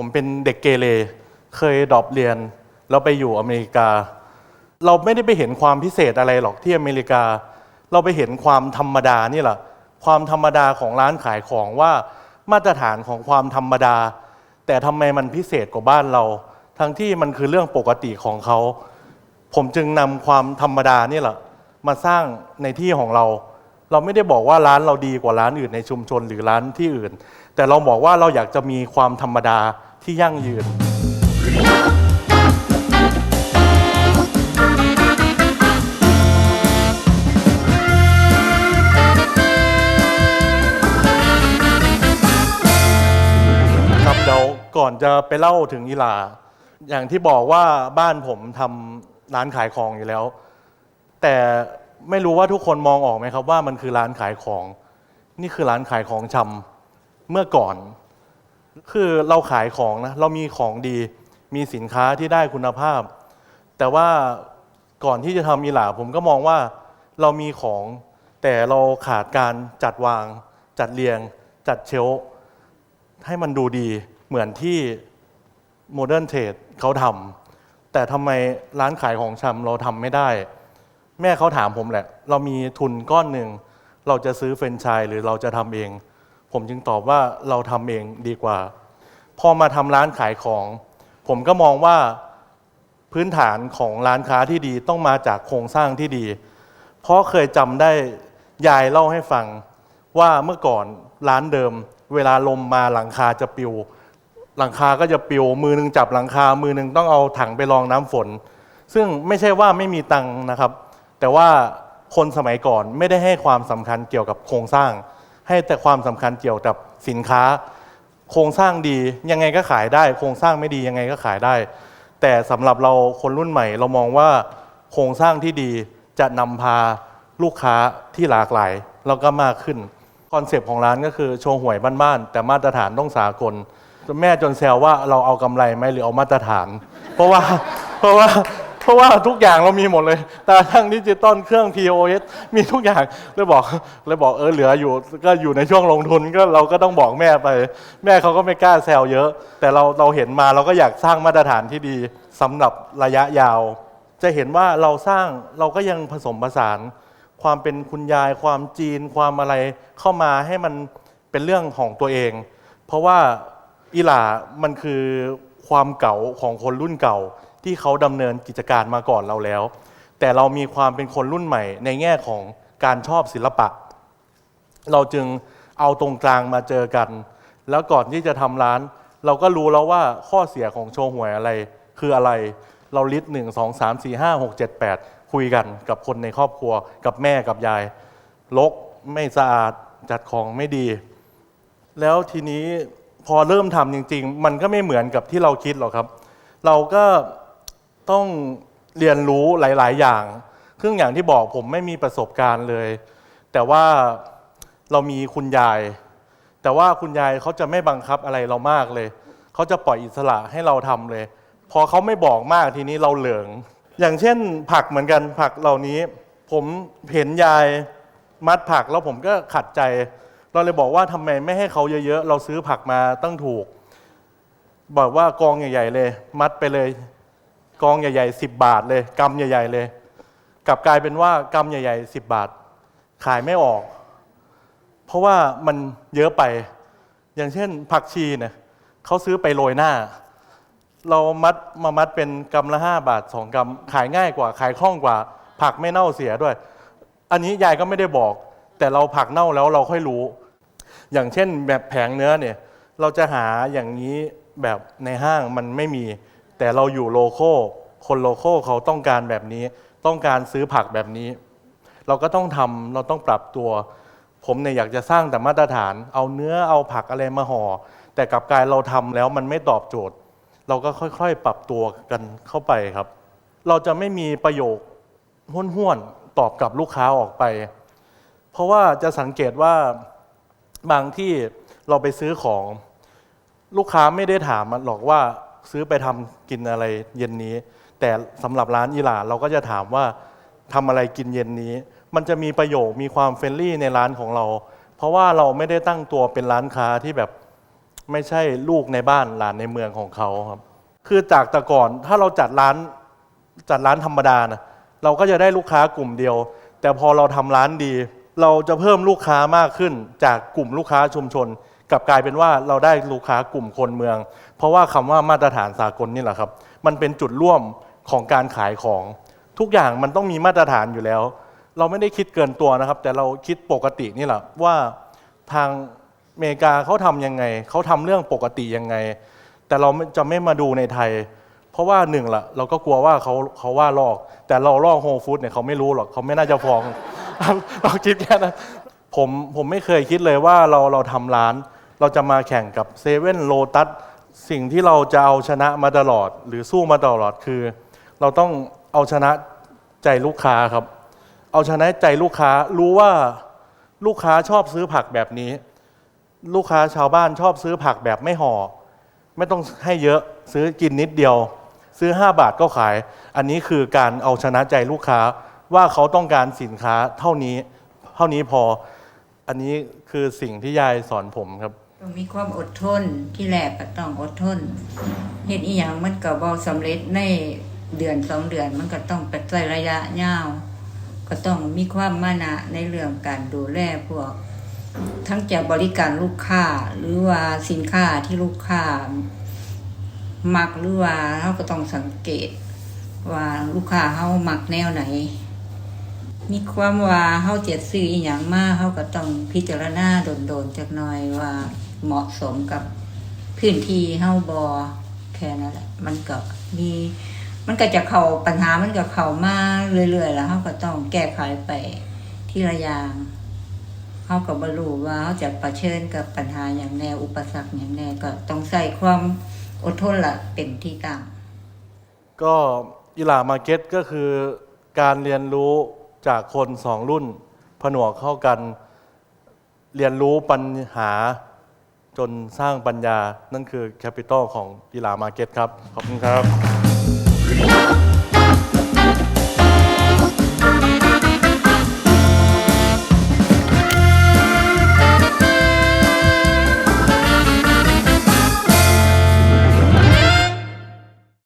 ผมเป็นเด็กเกเรเคยดรอปเรียนแล้วไปอยู่อเมริกา เราไม่ได้ไปเห็นความพิเศษอะไรหรอกที่อเมริกา เราไปเห็นความธรรมดานี่แหละความธรรมดาของร้านขายของว่ามาตรฐานของความธรรมดา แต่ทำไมมันพิเศษกว่าบ้านเรา ทั้งที่มันคือเรื่องปกติของเขา ผมจึงนำความธรรมดานี่แหละมาสร้างในที่ของเรา เราไม่ได้บอกว่าร้านเราดีกว่าร้านอื่นในชุมชนหรือร้านที่อื่น แต่เราบอกว่าเราอยากจะมีความธรรมดา ที่ยั่งยืน ครับเดี๋ยวก่อนจะไปเล่าถึงอีหลา อย่างที่บอกว่าบ้านผมทำร้านขายของอยู่แล้ว แต่ไม่รู้ว่าทุกคนมองออกไหมครับว่ามันคือร้านขายของ นี่คือร้านขายของชำเมื่อก่อน คือเราขายของนะเรามีของดี มีสินค้าที่ได้คุณภาพ แต่ว่าก่อนที่จะทำอีหลาผมก็มองว่าเรามีของแต่เราขาดการจัดวาง จัดเรียง จัดเชลให้มันดูดีเหมือนที่โมเดิร์นเทรดเขาทำแต่ทำไมร้านขายของชำเราทำไม่ได้ แม่เขาถามผมแหละ เรามีทุนก้อนหนึ่ง เราจะซื้อเฟรนไชส์หรือเราจะทำเอง ผมจึงตอบว่าเราทำเองดีกว่า พอมาทำร้านขายของ ผมก็มองว่าพื้นฐานของร้านค้าที่ดีต้องมาจากโครงสร้างที่ดี เพราะเคยจำได้ยายเล่าให้ฟังว่าเมื่อก่อนร้านเดิม เวลาลมมาหลังคาจะปิว หลังคาก็จะปิว มือหนึงจับหลังคา มือหนึงต้องเอาถังไปรองน้ำฝน ซึ่งไม่ใช่ว่าไม่มีตังค์นะครับ แต่ว่าคนสมัยก่อนไม่ได้ให้ความสำคัญเกี่ยวกับโครงสร้าง ให้แต่ความสำคัญเกี่ยวกับสินค้า โครงสร้างดียังไงก็ขายได้ โครงสร้างไม่ดียังไงก็ขายได้ แต่สำหรับเราคนรุ่นใหม่ เรามองว่าโครงสร้างที่ดีจะนำพาลูกค้าที่หลากหลายแล้วก็มากขึ้นคอนเซปต์ของร้านก็คือโชว์หวยบ้านๆแต่มาตรฐานต้องสากลแม่จนแซวว่าเราเอากำไรไหมหรือเอามาตรฐาน เพราะว่าเพราะว่า เพราะว่าทุกอย่างเรามีหมดเลยแต่ทั้งดิจิตอลเครื่อง POS มีทุกอย่างเลยบอกเลยบอกเออเหลืออยู่ ก็อยู่ในช่วงลงทุนก็เราก็ต้องบอกแม่ไป แม่เขาก็ไม่กล้าแซวเยอะ แต่เราเราเห็นมาเราก็อยากสร้างมาตรฐานที่ดีสำหรับระยะยาว จะเห็นว่าเราสร้างเราก็ยังผสมผสาน ความเป็นคุณยายความจีนความอะไรเข้ามาให้มันเป็นเรื่องของตัวเอง เพราะว่าอิหร่ามันคือความเก่าของคนรุ่นเก่า ที่เขาดำเนินกิจการมาก่อนเราแล้ว แต่เรามีความเป็นคนรุ่นใหม่ ในแง่ของการชอบศิลปะ เราจึงเอาตรงกลางมาเจอกัน แล้วก่อนที่จะทำร้าน เราก็รู้แล้วว่าข้อเสียของโชว์หวยอะไร คืออะไรเราลิสต์หนึ่งสองสามสี่ห้าหกเจ็ดแปดคุยกันกับคนในครอบครัวกับแม่กับยายลกไม่สะอาดจัดของไม่ดี แล้วทีนี้พอเริ่มทำจริง ๆ มันก็ไม่เหมือนกับที่เราคิดหรอกครับ เราก็ ต้องเรียนรู้หลาย ๆ อย่างซึ่งอย่างที่บอกผมไม่มีประสบการณ์เลย แต่ว่าเรามีคุณยาย แต่ว่าคุณยายเขาจะไม่บังคับอะไรเรามากเลย เขาจะปล่อยอิสระให้เราทำเลย พอเขาไม่บอกมากทีนี้เราเหลือง อย่างเช่นผักเหมือนกันผักเหล่านี้ ผมเห็นยายมัดผักแล้วผมก็ขัดใจ เราเลยบอกว่าทำไมไม่ให้เขาเยอะ ๆ เราซื้อผักมาตั้งถูก บอกว่ากองใหญ่ ๆ เลย มัดไปเลย กองใหญ่ๆสิบบาทเลยกำใหญ่ ๆ เลย กลับกลายเป็นว่ากำใหญ่ๆสิบบาท ขายไม่ออก เพราะว่ามันเยอะไป อย่างเช่นผักชีเนี่ยเขาซื้อไปโรยหน้า เรามัดมามัดเป็นกำละห้าบาทสองกำขายง่ายกว่า ขายคล่องกว่า ผักไม่เน่าเสียด้วย อันนี้ยายก็ไม่ได้บอก แต่เราผักเน่าแล้วเราค่อยรู้ อย่างเช่นแบบแผงเนื้อเนี่ย เราจะหาอย่างนี้แบบในห้างมันไม่มี แต่เราอยู่โลโก้ คนโลโก้เขาต้องการแบบนี้ ต้องการซื้อผักแบบนี้ เราก็ต้องทำเราต้องปรับตัว ผมเนี่ยอยากจะสร้างแต่มาตรฐาน เอาเนื้อเอาผักอะไรมาห่อแต่กลับกลายเราทำแล้วมันไม่ตอบโจทย์ เราก็ค่อยๆ ปรับตัวกันเข้าไปครับ เราจะไม่มีประโยคห้วนๆตอบกับลูกค้าออกไป เพราะว่าจะสังเกตว่าบางที่เราไปซื้อของ ลูกค้าไม่ได้ถามมันหรอกว่าซื้อไปทำกินอะไรเย็นนี้ แต่สำหรับร้านอิหร่านเราก็จะถามว่าทำอะไรกินเย็นนี้ มันจะมีประโยคมีความเฟรนลี่ในร้านของเรา เพราะว่าเราไม่ได้ตั้งตัวเป็นร้านค้าที่แบบไม่ใช่ลูกในบ้านหลานในเมืองของเขาครับ คือจากแต่ก่อนถ้าเราจัดร้านจัดร้านธรรมดานะเราก็จะได้ลูกค้ากลุ่มเดียว แต่พอเราทำร้านดี เราจะเพิ่มลูกค้ามากขึ้น จากกลุ่มลูกค้าชุมชนกลับกลายเป็นว่าเราได้ลูกค้ากลุ่มคนเมือง เพราะว่าคำว่ามาตรฐานสากลนี่แหละครับ มันเป็นจุดร่วม ของการขายของ ทุกอย่างมันต้องมีมาตรฐานอยู่แล้ว เราไม่ได้คิดเกินตัวนะครับ แต่เราคิดปกตินี่แหละว่าทางอเมริกาเขาทำยังไงเขาทำเรื่องปกติยังไง แต่เราจะไม่มาดูในไทย เพราะว่าหนึ่งละเราก็กลัวว่าเขาเขาว่าลอก แต่เราลอกโฮฟู้ดเนี่ยเขาไม่รู้หรอกเขาไม่น่าจะฟ้องเราคิดแค่นั้นผมผมไม่เคยคิดเลยว่าเราเราทำร้าน เราจะมาแข่งกับเซเว่นโลตัสสิ่งที่เราจะเอาชนะมาตลอด หรือสู้มาตลอดคือ เราต้องเอาชนะใจลูกค้าครับ เอาชนะใจลูกค้ารู้ว่าลูกค้าชอบซื้อผักแบบนี้ ลูกค้าชาวบ้านชอบซื้อผักแบบไม่ห่อ ไม่ต้องให้เยอะซื้อกินนิดเดียว ซื้อ 5 บาทก็ขาย อันนี้คือการเอาชนะใจลูกค้าว่าเขาต้องการสินค้าเท่านี้ เท่านี้พอ อันนี้คือสิ่งที่ยายสอนผมครับ ต้องมีความอดทนที่แรกก็ต้องอดทนเฮ็ดอีหยังมันก็บ่สำเร็จใน เดือนสองเดือนมันก็ต้องไปใช้ระยะยาวก็ต้องมีความมานะในเรื่องการดูแลพวก ทั้งจะบริการลูกค้าหรือว่าสินค้าที่ลูกค้ามักหรือว่าเราก็ต้องสังเกต ว่าลูกค้าเฮามักแนวไหน มีความว่าเฮาเจะซื้ออีหยังมากเฮาก็ต้องพิจารณาโดนๆจักหน่อยว่าเหมาะสมกับพื้นที่เฮาบ่แค่นั้นแหละ มันก็มี มันก็จะเข้าปัญหามันก็เข้ามาเรื่อยๆแล้วเฮาก็ต้องแก้ไขไปทีละย่างเฮาก็บ่รู้ว่าเฮาจะเผชิญกับปัญหาอย่างแน่อุปสรรคอย่างแน่ก็ต้องใส่ความอดทนละเป็นที่ตั้งก็อีหลามาร์เก็ตก็คือการเรียนรู้จากคนสองรุ่น ผนวกเข้ากันเรียนรู้ปัญหาจนสร้างปัญญา นั่นคือแคปิตอลของอีหลามาร์เก็ตครับ ขอบคุณครับ Oh.